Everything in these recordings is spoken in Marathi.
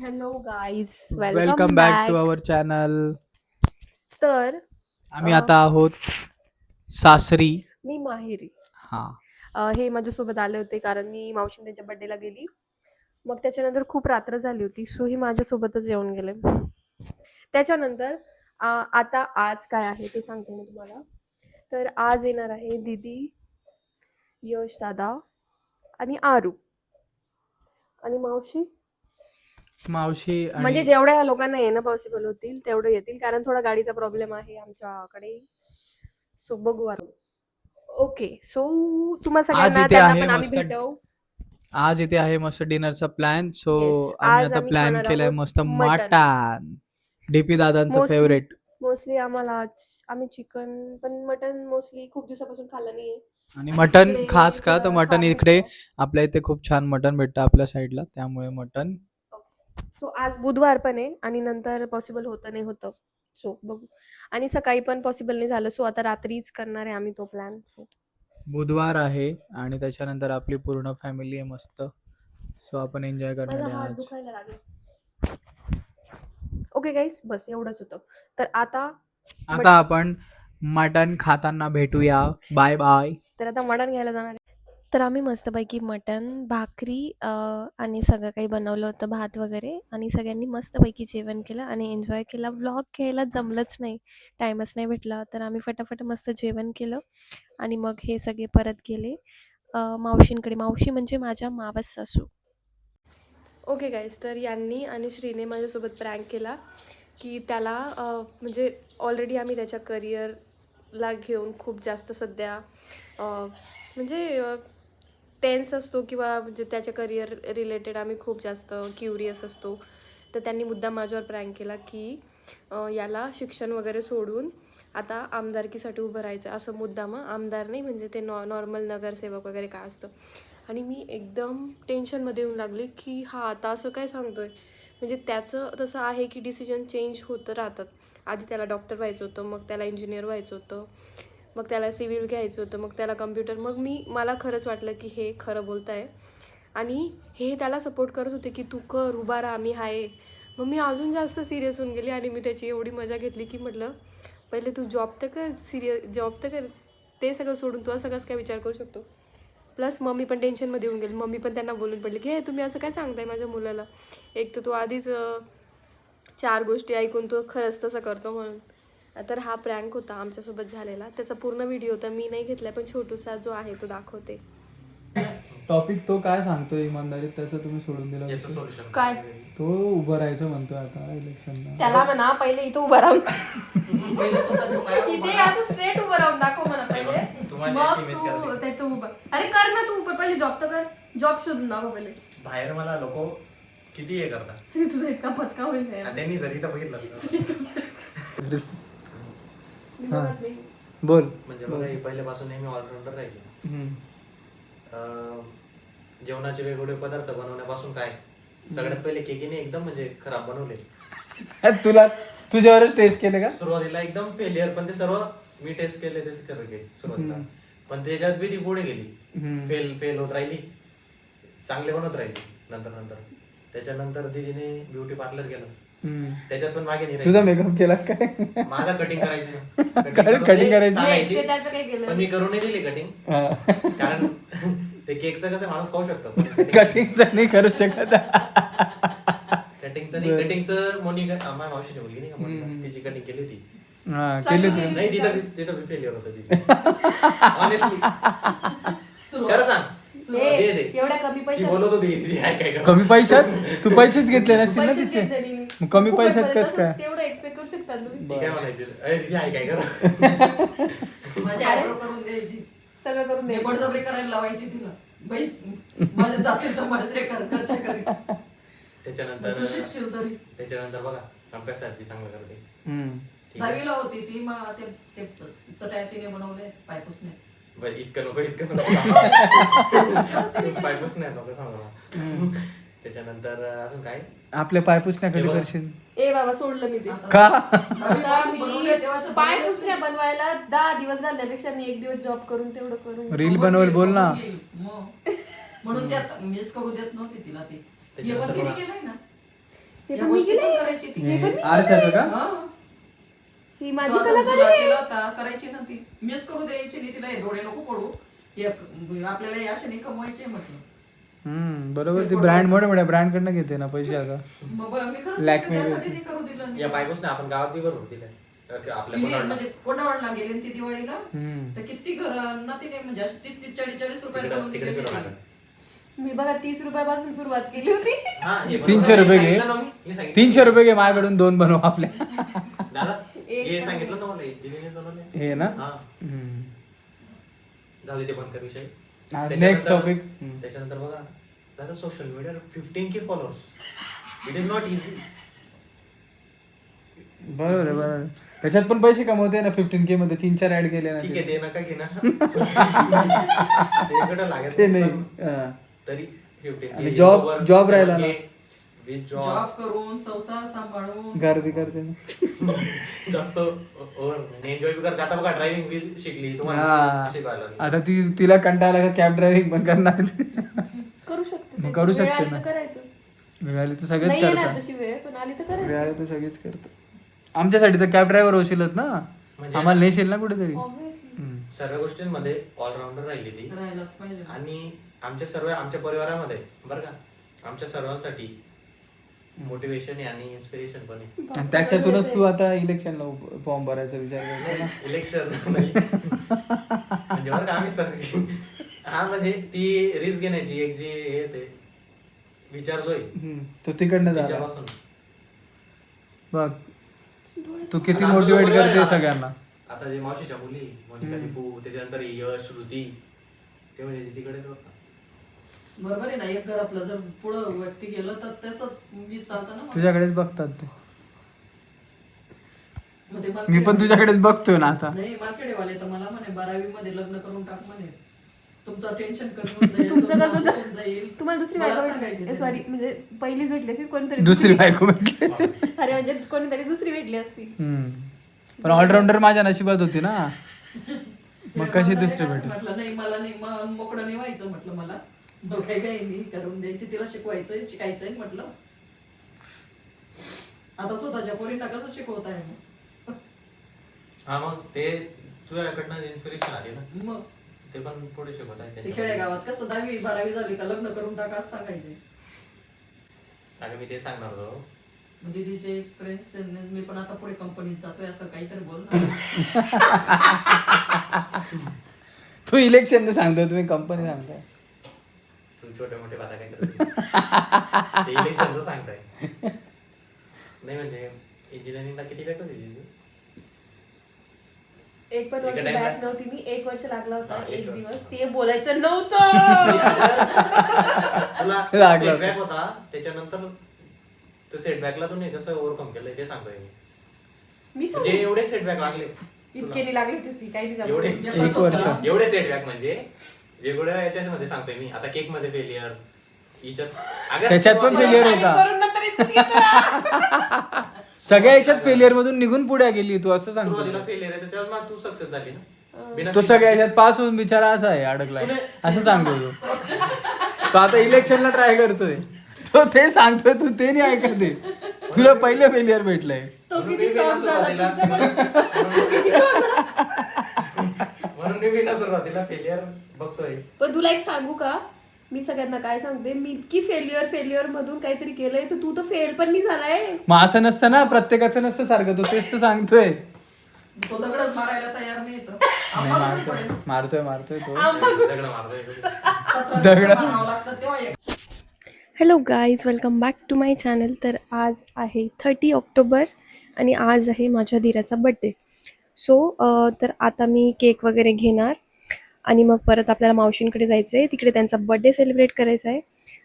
Hello guys welcome back to our channel तर आम्ही आता आहोत सासरी. मी माहेरी. हा. अ, हे माझ्यासोबत आले होते कारण मी मावशी त्यांच्या बर्थडेला गेली. मग त्याच्यानंतर खूप रात्र झाली होती सो ही माझ्यासोबतच येऊन गेले. त्याच्यानंतर अ, आता आज काय आहे ते सांगते मी तुम्हाला. तर आज येणार आहे दीदी यश दादा आणि आरू. आणि मावशी? मावशी म्हणजे जेवढ्या लोकांना येणं पॉसिबल होतील तेवढं येतील. कारण थोडा गाडीचा प्रॉब्लेम आहे आमच्याकडे. सो बघू आता. ओके सो तुम्हाला आज सगळ्यांना इथे त्यांना आहे पण आम्ही मस्त भेटवू आज इथे आहे मस्त डिनरचा प्लॅन सो Yes, आम्ही आज आता आम्ही प्लॅन खाणार केलाय आहोत मस्त. मटण डीपी दादांचं Mostly- फेवरेट मोस्टली आम्हाला आज- आम्ही चिकन पण मटन मोस्टली खूप दिवसापासून खाल्लं नाहीये. आणि मटन इकडे खास का? तर मटन छान इकडे भेटतं. आपल्या इथे खूप छान मटन भेटतं आपल्या साईडला त्यामुळे मटन सो आज बुधवार पण आहे आणि नंतर पॉसिबल होतं नाही होतं. सो बघू. आणि सकाळी पण पॉसिबल नाही झालं. सो आता रात्रीच करणार आहे आम्ही तो प्लॅन बुधवार आहे आणि त्याच्यानंतर आपली पूर्ण फॅमिली आहे मस्त. सो आपण एन्जॉय करणार माझा आहे आज. दुखायला लागला. ओके गाईस बस एवढंच होतं. तर आता आता आपण मटन खाताना भेटूया. बाय बाय तर आता मटण घ्यायला जाणार आहे. तर आम्ही मस्तपैकी मटण भाकरी आणि सगळं काही बनवलं होतं भात वगैरे. आणि सगळ्यांनी मस्तपैकी जेवण केलं आणि एन्जॉय केला. व्लॉग घ्यायला जमलंच नाही. टाईमच नाही भेटला. तर आम्ही फटाफट मस्त जेवण केलं आणि मग हे सगळे परत गेले. मावशींकडे. मावशी म्हणजे माझ्या मावस सासू. ओके गाईज तर यांनी आणि श्रीने माझ्यासोबत प्रँक केला की त्याला म्हणजे ऑलरेडी आम्ही त्याच्या करिअरला घेऊन खूप जास्त सध्या म्हणजे टेन्स असतो किंवा म्हणजे त्याच्या करिअर रिलेटेड आम्ही खूप जास्त क्युरियस असतो. तर त्यांनी मुद्दा माझ्यावर प्रँक केला की याला शिक्षण वगैरे सोडून आता आमदारकीसाठी उभं राहायचं असं मुद्दा मग आमदार नाही म्हणजे ते नॉ नॉर्मल नगरसेवक वगैरे काय असतं. आणि मी एकदम टेन्शनमध्ये येऊन लागले की हा आता असं काय सांगतोय? म्हणजे त्याचं तसं आहे की डिसिजन चेंज होतं राहतात. आधी त्याला डॉक्टर व्हायचं होतं मग त्याला इंजिनियर व्हायचं होतं. मग त्याला सिव्हिल घ्यायचं होतं मग त्याला कम्प्युटर मग मी मला खरंच वाटलं की हे खरं बोलत आहे आणि हे त्याला सपोर्ट करत होते की तू कर उभा राहा मी आहे मग मी अजून जास्त सिरियस होऊन गेली आणि मी त्याची एवढी मजा घेतली की म्हटलं पहिले तू जॉब तर कर सिरियस जॉब तर कर. ते सगळं सोडून तू सगळंच काय विचार करू शकतो? प्लस मम्मी पण टेन्शनमध्ये येऊन गेली. मम्मी पण त्यांना बोलून पडली की हे तुम्ही असं काय सांगताय माझ्या मुलाला? एक तर तू आधीच चार गोष्टी ऐकून तो खरंच तसं करतो म्हणून. तर हा प्रँक होता आमच्यासोबत झालेला. त्याचा पूर्ण व्हिडिओ तर मी नाही घेतला पण छोटूसा जो आहे तो दाखवते. टॉपिक तो काय सांगतो इमानदारीत? त्याचं तुम्ही सोडून दिलं काय? तो उभं राहायचं म्हणतोय आता इलेक्शनला त्याला म्हणा पहिले इथं उभं राहून. इथे असं स्ट्रेट उभं राहून दाखव म्हणा पहिले. मग तू उभं. अरे कर ना तू उभं. पहिले जॉब तर कर. जॉब शोधून दाखव पहिले. बाहेर मला लोक किती हे करतात? श्री तुझा इतका पचका होईल. त्यांनी जरी तर. बघितलं नाही. बोल. म्हणजे बघा ही पहिल्यापासून नेहमी ऑलराऊंडर राहिली. अं, जेवणाचे वेगवेगळे पदार्थ बनवण्यापासून काय? सगळ्यात पहिले केकीने एकदम म्हणजे खराब बनवले. तुला तुझ्यावरच टेस्ट केलं का? सुरुवातीला एकदम फेलियर पण ते सर्व मी टेस्ट केले ते गेले सुरुवातीला. पण त्याच्यात बी ती पुढे गेली. फेल फेल होत राहिली. चांगले बनवत राहिली नंतर नंतर त्याच्यानंतर दीदीने ब्युटी पार्लर गेलं हम्म. त्याच्यात पण मागे नाही तुझा. मेकअप केला काय? माझा कटिंग करायची. दे, करायची? पण मी करून नाही दिली कटिंग हा. कारण ते केकचं कसं माणूस खाऊ शकतो. कटिंगचं नाही करू शकत. कटिंगचं नाही. कटिंगचं मोनिका आम्हा मावशीची मुलगी नाही का मोनिका तिची कटिंग केली होती. हा केली तू नाही तिथं तिथं फेलियर होतं तिथे ऑनेस्टली खरं सांग. एवढ्या कमी पैशात? बोलत होती ती काय. कमी पैशात? तू पैसेच घेतले ना नाही. मग कमी पैशात मध्ये कस काय? तेवढं एक्सपेक्ट करू शकता तुम्ही. ती काय म्हणायची? अरे तिथे आहे काय कर? माझी आयब्रो करून द्यायची. सगळं करून मी द्यायचं. बळजबरी करायला लावायची तिला. बाई माझे जातील तर माझे कर त्याच्यानंतर तू शिकशील तरी. त्याच्यानंतर बघा अभ्यासात ती चांगलं करते. हम्म. ठीक आहे. दहावीला होती ती मग ते ते चटया तिने बनवले पायपुसने बरं इतकं नको इतकं नको. पायपूस नाही नको सांगा मला. त्याच्यानंतर अजून काय? आपले पाय पुसण्या कधी हे बघ. करशील. ए बाबा सोडलं मी ते. का? तेव्हाच पाय पुसण्या बनवायला दहा दिवस घालण्यापेक्षा मी एक दिवस जॉब करून तेवढं करून रील बनवेल बोल ना. म्हणून त्यात मिस करू देत नव्हती तिला ती. हे पण तिने. केलंय ना? हे आरशाचं का? हा. ही तो माझी असा कलाकारी जुना आहे. केला होता करायची ना ती मिस करू द्यायची नाही तिला हे डोळे नको पडू. हे आपल्याला या अशाने कमवायचे म्हटलं. हम्म बरोबर ती ब्रँड मोठ्या मोठ्या ब्रँड कडनं घेते ना पैसे आता. मग ब- मी खरंच Lakme सांगते, त्यासाठी नाही करू दिलं नाही. या बायकोच आपण गावात बी दिलं तिने म्हणजे गेली ना ती दिवाळीला? हम्म. तर किती घरांना तिने म्हणजे अशी तीस तीस चाळीस चाळीस रुपये करून. आलं मी बघा तीस रुपयापासून सुरुवात केली होती. तीनशे रुपये घे. तीनशे रुपये घे माझ्याकडून दोन बनव आपल्या दादा हे सांगितलं. हे ना? हा. जाऊ दे ते कर विषय. नेक्स्ट टॉपिक त्याच्यानंतर बघा दादा सोशल मीडियावर fifteen K followers it is not easy बरोबर बरोबर. त्याच्यात पण पैसे कमवते ना फिफ्टीन के मध्ये तीन चार ऍड केले ना ठीक. आहे ते नका घे ना ते इकडं लागत नाही. तरी फिफ्टीन job- job राहिला ना. जॉब करून संसार सांभाळून. गर्दी करते ना. जास्त ओव्हर एन्जॉय बी करते. आता बघा ड्रायव्हिंग बी शिकली. तुम्हाला शिकवायला. आता ती तिला कंटाळा का कॅब ड्रायव्हिंग पण करणार करू शकते. करू वेळ शकते ना. मिळाली तर सगळेच करतात. तशी वेळ पण आली तर करायचं. मिळाली तर सगळेच करतात. आमच्यासाठी तर कॅब ड्रायव्हर होशीलच ना. म्हणजे आम्हाला नेशील ना कुठेतरी. सर्व गोष्टींमध्ये ऑलराऊंडर राहिली ती. आणि आमच्या सर्व आमच्या परिवारामध्ये बरं का आमच्या सर्वांसाठी मोटिवेशन आहे आणि इन्स्पिरेशन पण आहे. आणि त्याच्यातूनच तू आता इलेक्शनला फॉर्म भरायचा विचार करतो ना? इलेक्शन नाही. म्हणजे बरं का आम्ही सर हा म्हणजे ती रिस्क घेण्याची एक जी हे ते विचार जो आहे हम्म. तो तिकडनं झाला. त्याच्यापासून बघ तू किती आणि आमचा जो मोटिवेट परिवार आहे करते ना, सगळ्यांना. आता जे मावशीच्या मुली मोनिका. दीपू त्याच्यानंतर यश श्रुती ते म्हणजे तिकडे होता. बरोबर आहे ना? एक घरातलं जर पुढं व्यक्ती गेलं तर तसंच मी चालतं ना. तुझ्याकडेच बघतात ते. मग ते मी पण तुझ्याकडेच बघतोय ना आता. नाही मार्केटवाले तर मला म्हणे बारावी मध्ये लग्न करून टाक म्हणे. तुमचं टेन्शन कमी होऊन जाईल तुमचं तुमचं कसं होऊन जाईल. तुम्हाला दुसरी मला बायको सांगायचे. सॉरी म्हणजे पहिली भेटली असती कोणतरी दुसरी बायको भेटली असते. अरे म्हणजे कोणीतरी दुसरी भेटली असती. हम्म. पण ऑलराऊंडर माझ्या नशिबात होती ना. मग कशी दुसरी भेटेल? म्हटलं नाही मला नाही म- मोकळं नाही व्हायचं म्हटलं मला. काही नाही करून द्यायची तिला शिकवायचंय शिकायचंय म्हटलं. आता स्वतःच्या पोरींना कसं शिकवत आहे मग? हा मग ते तुझ्याकडनं इन्स्पिरेशन आली ना. मग? ते पण पुढे शिकवत आहे ते त्यांच्या खेडेगावात कसं दहावी बारावी झाली का लग्न करून टाका असं सांगायचे. अगं मी ते सांगणार होतो. म्हणजे तिचे एक्सपिरियन्स मी पण आता पुढे कंपनीत जातोय असं काहीतरी बोल ना. तू इलेक्शन सांगतोय तुम्ही कंपनी सांगताय. छोटे मोठे बाता काय करते ते इलेक्शनचं सांगताय. नाही म्हणजे इंजिनिअरिंगला किती बॅक होती तुझी एक पण एका वर्ष time ला- बॅक नव्हती मी एक वर्ष लागला होता हा, एक एक वर्ष. दिवस. ते बोलायचं नव्हतं! तुला लागलं. सेटबॅक होता. त्याच्यानंतर तो सेटबॅकला तू नाही कसं ओव्हरकम केलंय ते सांगतोय मी. मी म्हणजे सांगू? एवढे सेटबॅक लागले इतके नाही लागले तशी काही नाही एवढे झालं एक वर्ष. एवढे सेटबॅक म्हणजे वेगवेगळ्या याच्यामध्ये सांगतोय मी. आता केकमध्ये फेलियर त्याच्यात पण failure होता. सगळ्या याच्यात फेलियर मधून निघून पुढे गेली तू असं सुरुवातीला सांगतो फेलियर आहे तेव्हा तू सक्सेस झाली ना? बिना तो failure- सगळ्या याच्यात पास होऊन बिचारा असा आहे अडकलाय. तुला- असं सांगतो तो. तो आता इलेक्शनला ट्राय करतोय. तो ते सांगतोय तू ते नाही ऐकत आहे. तुला पहिले फेलियर भेटलंय. तो म्हणून किती मी बिना शॉक झाला सुरुवातीला- तुमच्याकडे किती shock झाला. म्हणून मी बिना सुरुवातीला फेलियर बघतोय. पण तुला एक सांगू का? मी सगळ्यांना काय सांगते? मी इतकी फेल्युअर फेल्युअर मधून काहीतरी केलंय तर तू तर फेल पण नाही झालाय. मग असं नसतं ना प्रत्येकाचं नसतं सारखं तो तेच तर सांगतोय. तो दगडच मारायला तयार नाही तर नाही आम्हाला मारतोय. पडेल. मारतोय मारतोय तो. दगड मारतोय सतरा दगड- दगड मारावं लागतं तेव्हा एक. Hello guys welcome back to my channel तर आज आहे थर्टी ऑक्टोबर आणि आज आहे माझ्या धीराचा बड्डे सो तर आता मी केक वगैरे घेणार. आणि मग परत आपल्याला मावशींकडे जायचं आहे तिकडे त्यांचा बड्डे सेलिब्रेट करायचा आहे.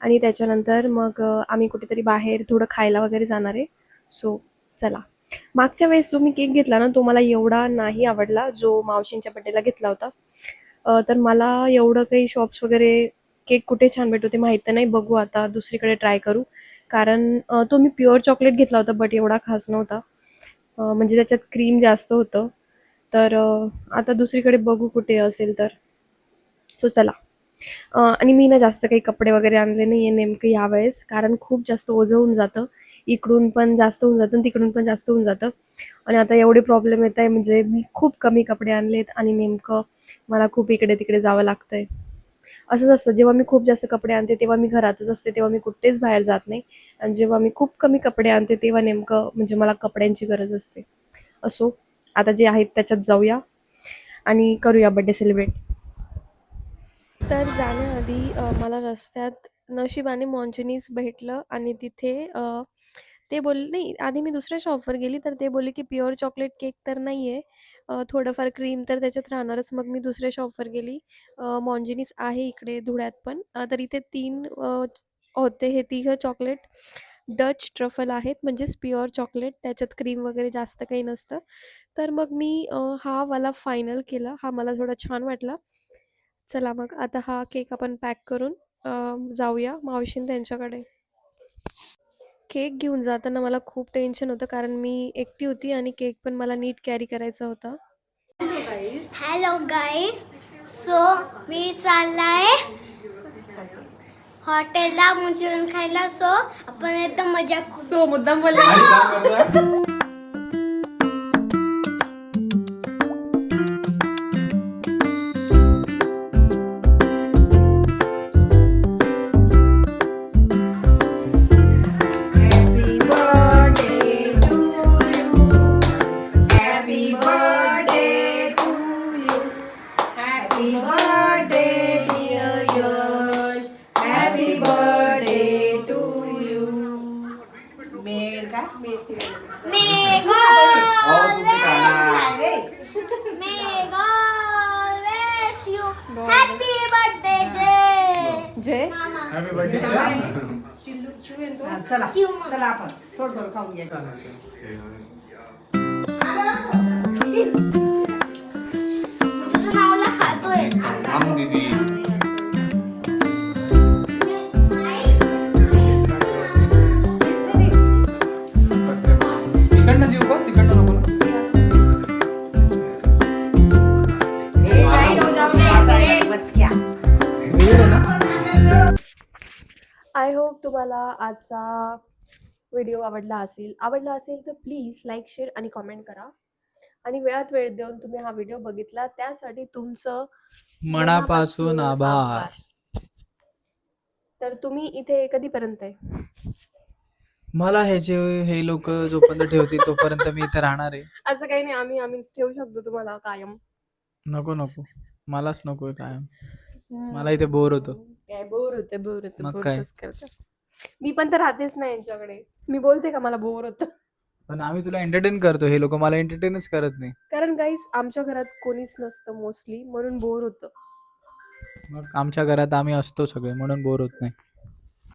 आणि त्याच्यानंतर मग आम्ही कुठेतरी बाहेर थोडं खायला वगैरे जाणार आहे. सो चला. मागच्या वेळेस जो मी केक घेतला ना तो मला एवढा नाही आवडला जो मावशींच्या बड्डेला घेतला होता. तर मला एवढं काही शॉप्स वगैरे केक कुठे छान भेटतो ते माहीत तर नाही. बघू आता दुसरीकडे ट्राय करू. कारण तो मी प्युअर चॉकलेट घेतला होता बट एवढा खास नव्हता. म्हणजे त्याच्यात क्रीम जास्त होतं. तर आता दुसरीकडे बघू कुठे असेल तर. सो चला. आणि मी ना जास्त काही कपडे वगैरे आणले नाही आहे नेमकं यावेळेस कारण खूप जास्त ओझं होऊन जातं. इकडून पण जास्त होऊन जातं आणि तिकडून पण जास्त होऊन जातं. आणि आता एवढे प्रॉब्लेम येत आहे म्हणजे मी खूप कमी कपडे आणलेत आणि नेमकं मला खूप इकडे तिकडे जावं लागतं आहे असंच असतं जेव्हा मी खूप जास्त कपडे आणते तेव्हा मी घरातच असते तेव्हा मी कुठेच बाहेर जात नाही. आणि जेव्हा मी खूप कमी कपडे आणते तेव्हा नेमकं म्हणजे मला कपड्यांची गरज असते. असो आता जे आहेत त्याच्यात जाऊया आणि करूया बड्डे सेलिब्रेट तर जाण्याआधी अ, मला रस्त्यात नशिबाने मॉन्चिनीज भेटलं आणि तिथे अ, ते बोलले नाही आधी मी दुसऱ्या शॉपवर गेली तर ते बोलले की प्युअर चॉकलेट केक तर नाही आहे थोडंफार क्रीम तर त्याच्यात राहणारच. मग मी दुसऱ्या शॉपवर गेली. मॉन्जिनीस आहे इकडे धुळ्यात पण. अ, तर इथे तीन अ, होते हे तिघं चॉकलेट डच ट्रफल आहेत म्हणजेच प्युअर चॉकलेट त्याच्यात क्रीम वगैरे जास्त काही नसतं. तर मग मी अ, हा वाला फायनल केला. हा मला थोडा छान वाटला. चला मग आता हा केक आपण पॅक करून जाऊया मावशीन त्यांच्याकडे. केक घेऊन जाताना मला खूप टेन्शन होतं कारण मी एकटी होती आणि केक पण मला नीट कॅरी करायचा होता. हॅलो गाईज सो मी चाललाय हॉटेलला मंचुरियन खायला. सो आपण एकदम मजा करू सो मुद्दाम आणि birthday. हा, चला. चला आपण. थोडं थोडं खाऊन घ्या. तुझं नावला खातोय. थांब दीदी. होप तुम्हाला आजचा व्हिडिओ आवडला असेल आवडला असेल तर प्लीज लाईक शेअर आणि कॉमेंट करा. आणि वेळात वेळ देऊन तुम्ही हा व्हिडिओ बघितला त्यासाठी तुमचं मनापासून आभार. तर तुम्ही इथे कधीपर्यंत आहे? मला हे जे हे लोक जोपर्यंत ठेवतील तोपर्यंत मी इथे राहणार आहे. असं काही नाही आम्ही आम्ही ठेवू शकतो तुम्हाला कायम. नको नको. मलाच नकोय काय मला इथे बोर होतो. काय बोर होते बोर होते मग बोर काय? मी पण तर राहतेच नाही यांच्याकडे. मी बोलते का मला बोर होतं? पण आम्ही तुला एंटरटेन करतो हे लोक मला एंटरटेनच करत नाही. कारण गाईस आमच्या घरात कोणीच नसतं मोस्टली म्हणून बोर होतं. मग आमच्या घरात आम्ही असतो सगळे म्हणून बोर होत नाही.